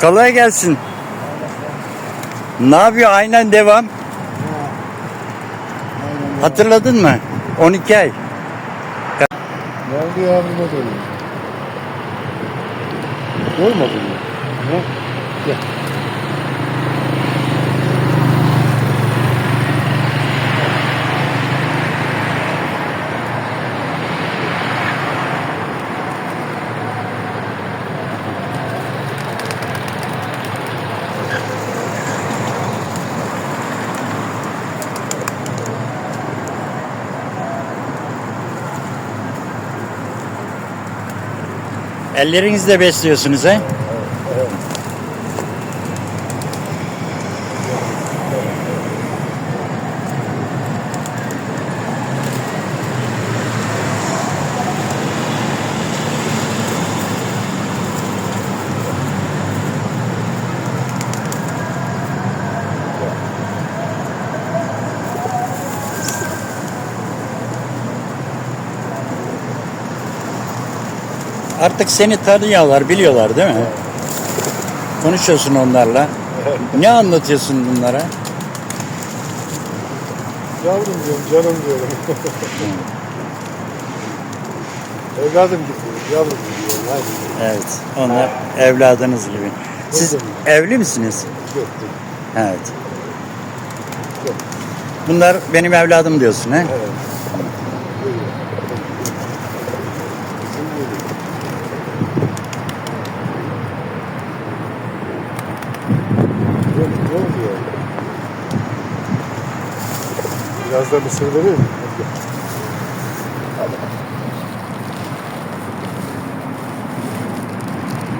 Kolay gelsin. Ne yapıyor? Aynen devam. Hatırladın mı? 12 ay. Nerede yardımda dönüyor? Olmadı mı? Gel. Ellerinizle besliyorsunuz he? Artık seni tanıyorlar, biliyorlar değil mi? Konuşuyorsun onlarla. Ne anlatıyorsun bunlara? Yavrum diyorum, canım diyorum. Evladım gibi, yavrum gibi diyorum. Evet, onlar evladınız gibi. Siz evli misiniz? Yok, yok. Evet. Yok. Bunlar benim evladım diyorsun he? Evet. Biraz da mısır verir mi? Hadi. Hadi.